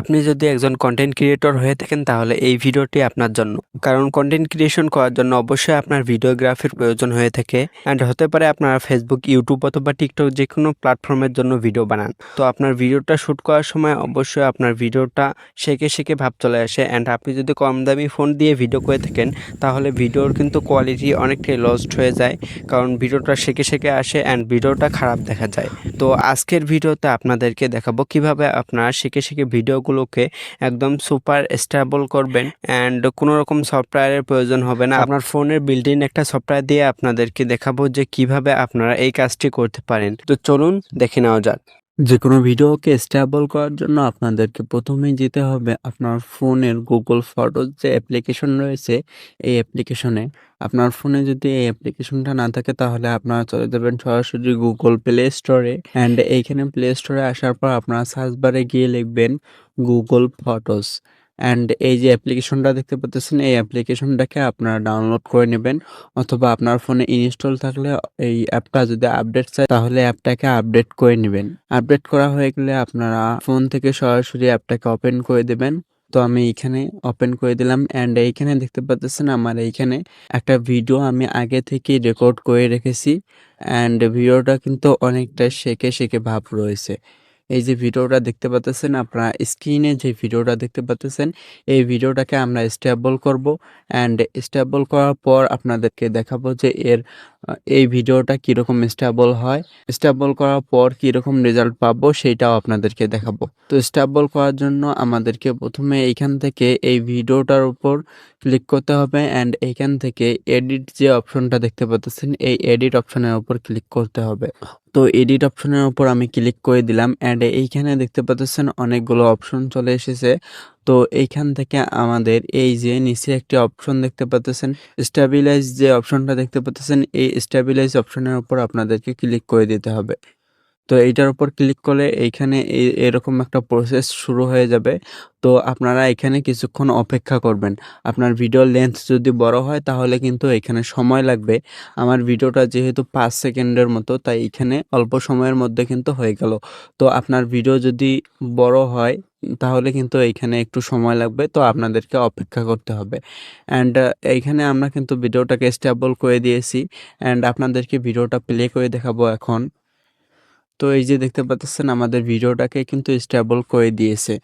আপনি যদি একজন কন্টেন্ট ক্রিয়েটর হয়ে থাকেন, তাহলে এই ভিডিওটি আপনার জন্য। কারণ কন্টেন্ট ক্রিয়েশন করার জন্য অবশ্যই আপনার ভিডিওগ্রাফির প্রয়োজন হয়ে থাকে। অ্যান্ড হতে পারে আপনারা ফেসবুক ইউটিউব অথবা টিকটক যে কোনো প্ল্যাটফর্মের জন্য ভিডিও বানান। তো আপনার ভিডিওটা শ্যুট করার সময় অবশ্যই আপনার ভিডিওটা শেখে শেখে ভাব চলে আসে। অ্যান্ড আপনি যদি কম দামি ফোন দিয়ে ভিডিও করে থাকেন, তাহলে ভিডিওর কিন্তু কোয়ালিটি অনেকটাই লস্ট হয়ে যায়। কারণ ভিডিওটা শেখে শেখে আসে অ্যান্ড ভিডিওটা খারাপ দেখা যায়। তো আজকের ভিডিওতে আপনাদেরকে দেখাবো কীভাবে আপনারা শিখে শিখে ভিডিওগুলোকে একদম সুপার স্টেবল করবেন অ্যান্ড কোনো রকম সফটওয়্যারের প্রয়োজন হবে না। আপনার ফোনের বিল্ডিং একটা সফটওয়্যার দিয়ে আপনাদেরকে দেখাবো যে কীভাবে আপনারা এই কাজটি করতে পারেন। তো চলুন দেখে নেওয়া যাক। যে কোনো ভিডিওকে স্টেবল করার জন্য আপনাদেরকে প্রথমেই যেতে হবে আপনার ফোনের গুগল ফটোজ যে অ্যাপ্লিকেশন রয়েছে, এই অ্যাপ্লিকেশনে আপনার ফোনে যদি এই অ্যাপ্লিকেশনটা না থাকে তাহলে আপনারা চলে যাবেন সরাসরি গুগল প্লে স্টোরে অ্যান্ড এইখানে প্লে স্টোরে আসার পর আপনারা সার্চ বারে গিয়ে লিখবেন গুগল ফটোস অ্যান্ড এই যে অ্যাপ্লিকেশনটা দেখতে পাচ্ছেন এই অ্যাপ্লিকেশনটাকে আপনারা ডাউনলোড করে নেবেন অথবা আপনার ফোনে ইনস্টল থাকলে এই অ্যাপটা যদি আপডেট চায়, তাহলে অ্যাপটাকে আপডেট করে নেবেন। আপডেট করা হয়ে গেলে আপনারা ফোন থেকে সরাসরি অ্যাপটাকে ওপেন করে দেবেন। তো আমি এইখানে ওপেন করে দিলাম অ্যান্ড এইখানে দেখতে পাচ্ছেন আমার এইখানে একটা ভিডিও আমি আগে থেকে রেকর্ড করে রেখেছি। অ্যান্ড ভিডিওটা কিন্তু অনেকটা শেখে শেখে ভাব রয়েছে। এই যে ভিডিওটা দেখতে পাচ্ছেন আপনারা স্ক্রিনে যে ভিডিওটা দেখতে পাচ্ছেন এই ভিডিওটাকে আমরা স্টেবল করব। অ্যান্ড স্টেবল করার পর আপনাদেরকে দেখাবো যে এর এই ভিডিওটা কীরকম স্টেবল হয়। স্টেবল করার পর কীরকম রেজাল্ট পাবো সেইটাও আপনাদেরকে দেখাবো। তো স্টেবল করার জন্য আমাদেরকে প্রথমে এইখান থেকে এই ভিডিওটার উপর ক্লিক করতে হবে। অ্যান্ড এইখান থেকে এডিট যে অপশনটা দেখতে পাচ্ছেন এই এডিট অপশনের উপর ক্লিক করতে হবে। তো এডিট অপশনের উপর আমি ক্লিক করে দিলাম অ্যান্ড এইখানে দেখতে পাচ্ছেন অনেকগুলো অপশন চলে এসেছে। তো এইখান থেকে আমাদের এই যে নিচে একটি অপশন দেখতে পাচ্ছেন স্টেবিলাইজ যে অপশনটা দেখতে পাচ্ছেন, এই স্টেবিলাইজ অপশনের উপর আপনাদেরকে ক্লিক করে দিতে হবে। তো এইটার উপর ক্লিক করলে এইখানে এই এরকম একটা প্রসেস শুরু হয়ে যাবে। তো আপনারা এখানে কিছুক্ষণ অপেক্ষা করবেন। আপনার ভিডিও লেন্থ যদি বড় হয়, তাহলে কিন্তু এখানে সময় লাগবে। আমার ভিডিওটা যেহেতু পাঁচ সেকেন্ডের মতো, তাই এখানে অল্প সময়ের মধ্যে কিন্তু হয়ে গেল। তো আপনার ভিডিও যদি বড় হয়, তাহলে কিন্তু এইখানে একটু সময় লাগবে। তো আপনাদেরকে অপেক্ষা করতে হবে। অ্যান্ড এইখানে আমরা কিন্তু ভিডিওটাকে স্টেবল করে দিয়েছি। অ্যান্ড আপনাদেরকে ভিডিওটা প্লে করে দেখাবো এখন। তো এই যে দেখতে পাচ্ছেন আমাদের ভিডিওটাকে কিন্তু স্টেবল করে দিয়েছে।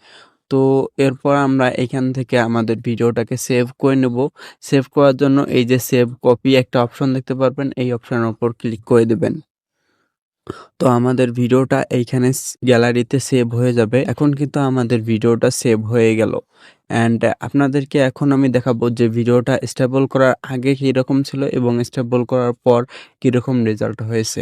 তো এরপর আমরা এখান থেকে আমাদের ভিডিওটাকে সেভ করে নেব। সেভ করার জন্য এই যে সেভ কপি একটা অপশন দেখতে পারবেন। এই অপশনের উপর ক্লিক করে দেবেন। তো আমাদের ভিডিওটা এইখানে গ্যালারিতে সেভ হয়ে যাবে। এখন কিন্তু আমাদের ভিডিওটা সেভ হয়ে গেল। অ্যান্ড আপনাদেরকে এখন আমি দেখাবো যে ভিডিওটা স্টেবল করার আগে কীরকম ছিল এবং স্টেবল করার পর কীরকম রেজাল্ট হয়েছে।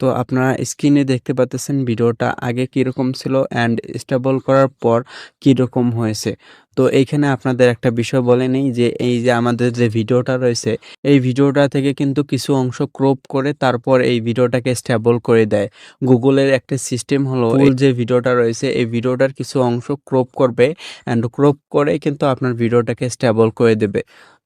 তো আপনারা স্ক্রিনে দেখতে পাচ্ছেন ভিডিওটা আগে কীরকম ছিল অ্যান্ড স্টেবল করার পর কীরকম হয়েছে। তো এইখানে আপনাদের একটা বিষয় বলে নেই যে এই যে আমাদের যে ভিডিওটা রয়েছে এই ভিডিওটা থেকে কিন্তু কিছু অংশ ক্রপ করে তারপর এই ভিডিওটাকে স্টেবল করে দেয়। গুগলের একটা সিস্টেম হলো এই যে ভিডিওটা রয়েছে এই ভিডিওটার কিছু অংশ ক্রপ করবে অ্যান্ড ক্রপ করে কিন্তু আপনার ভিডিওটাকে স্টেবল করে দেবে।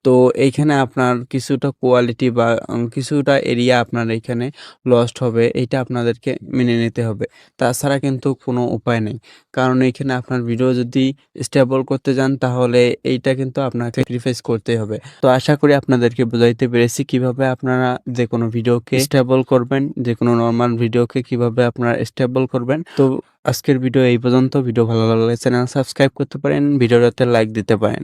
তো এইখানে আপনার কিছুটা কোয়ালিটি বা কিছুটা এরিয়া আপনার এইখানে লস্ট হবে এটা আপনাদেরকে মেনে নিতে হবে। তাছাড়া কিন্তু কোনো উপায় নেই। কারণ এইখানে আপনার ভিডিও যদি স্টেবল করতে যান, তাহলে এইটা কিন্তু আপনাকে স্যাক্রিফাইস করতে হবে। তো আশা করি আপনাদেরকে বোঝাইতে পেরেছি কীভাবে আপনারা যে কোনো ভিডিওকে স্টেবল করবেন যে কোনো নর্মাল ভিডিওকে কীভাবে আপনারা স্টেবল করবেন। তো আজকের ভিডিও এই পর্যন্ত। ভিডিও ভালো লাগলে চ্যানেল সাবস্ক্রাইব করতে পারেন ভিডিওটাতে লাইক দিতে পারেন।